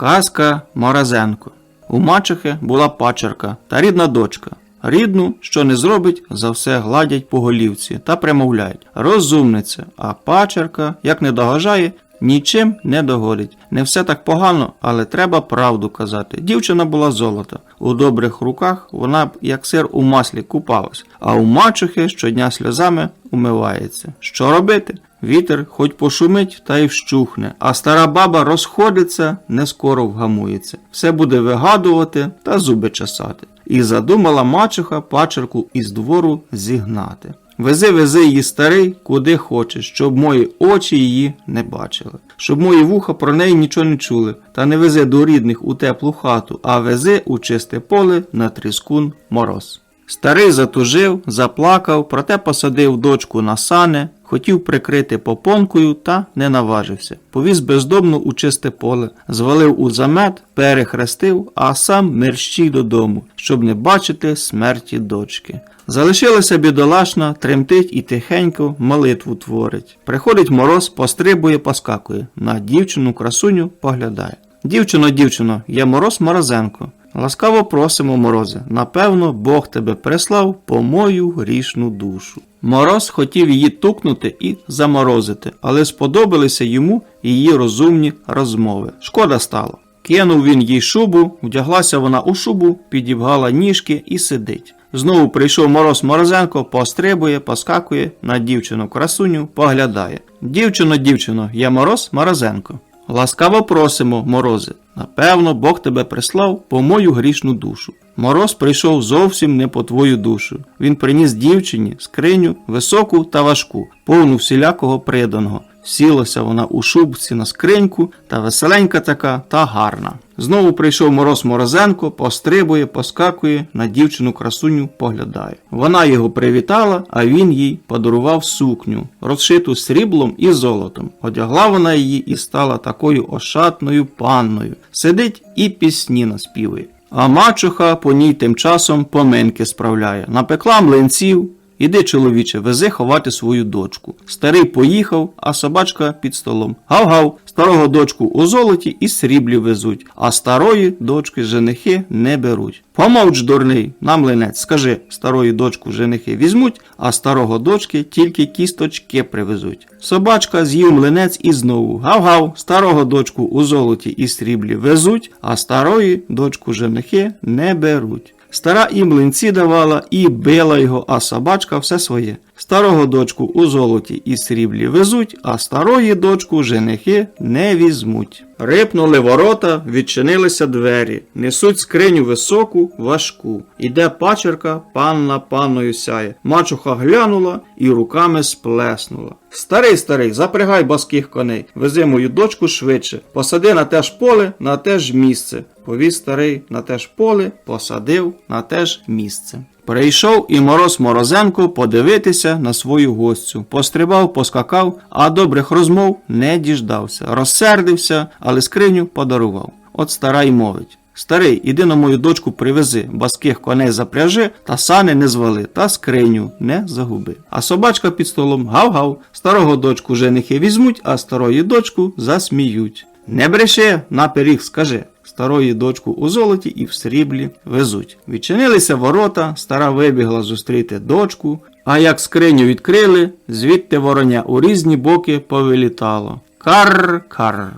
Казка Морозенко. У мачехи була пачерка та рідна дочка. Рідну, що не зробить, за все гладять по голівці та примовляють розумниця, а пачерка, як не догажає, нічим не догодить. Не все так погано, але треба правду казати. Дівчина була золота. У добрих руках вона б як сир у маслі купалась, а у мачухи щодня сльозами умивається. Що робити? Вітер хоч пошумить та й вщухне, а стара баба розходиться, не скоро вгамується. Все буде вигадувати та зуби чесати. І задумала мачуха пачерку із двору зігнати. Вези, вези її старий, куди хочеш, щоб мої очі її не бачили, щоб мої вуха про неї нічого не чули, та не вези до рідних у теплу хату, а вези у чисте поле на тріскун мороз. Старий затужив, заплакав, проте посадив дочку на сани, хотів прикрити попонкою та не наважився. Повіз бездомну у чисте поле, звалив у замет, перехрестив, а сам мерщій додому, щоб не бачити смерті дочки. Залишилася бідолашна, тремтить і тихенько молитву творить. Приходить мороз, пострибує, поскакує. На дівчину красуню поглядає. Дівчино, дівчино, я мороз Морозенко. Ласкаво просимо, морозе. Напевно, Бог тебе прислав по мою грішну душу. Мороз хотів її тукнути і заморозити, але сподобалися йому її розумні розмови. Шкода стало. Кинув він їй шубу, вдяглася вона у шубу, підібгала ніжки і сидить. Знову прийшов мороз Морозенко, пострибує, поскакує на дівчину красуню, поглядає. Дівчино, дівчино, я мороз Морозенко. Ласкаво просимо, морозе. Напевно, Бог тебе прислав по мою грішну душу. Мороз прийшов зовсім не по твою душу. Він приніс дівчині скриню високу та важку, повну всілякого приданого. Сілася вона у шубці на скриньку, та веселенька така та гарна. Знову прийшов мороз Морозенко, пострибує, поскакує, на дівчину красуню поглядає. Вона його привітала, а він їй подарував сукню, розшиту сріблом і золотом. Одягла вона її і стала такою ошатною панною. Сидить і пісні наспівує. А мачуха по ній тим часом поминки справляє. Напекла млинців, Іди, чоловіче, вези ховати свою дочку. Старий поїхав, а собачка під столом. Гав-гав, старого дочку у золоті і сріблі везуть, а старої дочки женихи не беруть. Помовч, дурний, на млинець, скажи, старої дочку женихи візьмуть, а старого дочки тільки кісточки привезуть. Собачка з'їв млинець і знову. Гав-гав, старого дочку у золоті і сріблі везуть, а старої дочку женихи не беруть. Стара і млинці давала, і била його, а собачка все своє. Старого дочку у золоті і сріблі везуть, а старої дочку женихи не візьмуть. Рипнули ворота, відчинилися двері, несуть скриню високу, важку. Іде пачерка, панна панною сяє. Мачуха глянула і руками сплеснула. Старий, старий, запрягай баских коней, вези мою дочку швидше, посади на те ж поле, на те ж місце. Повіз старий на те ж поле, посадив на те ж місце. Прийшов і мороз Морозенко подивитися на свою гостю. Пострибав, поскакав, а добрих розмов не діждався. Розсердився, але скриню подарував. От стара й мовить. Старий, іди на мою дочку привези, баских коней запряжи, та сани не звали, та скриню не загуби. А собачка під столом гав-гав, старого дочку женихи візьмуть, а старої дочку засміють. Не бреши, на пиріг скажи. Старої дочку у золоті і в сріблі везуть. Відчинилися ворота, стара вибігла зустріти дочку, а як скриню відкрили, звідти вороня у різні боки повилітало. Кар-кар.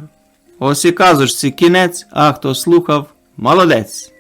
Ось і казочці кінець, а хто слухав, молодець.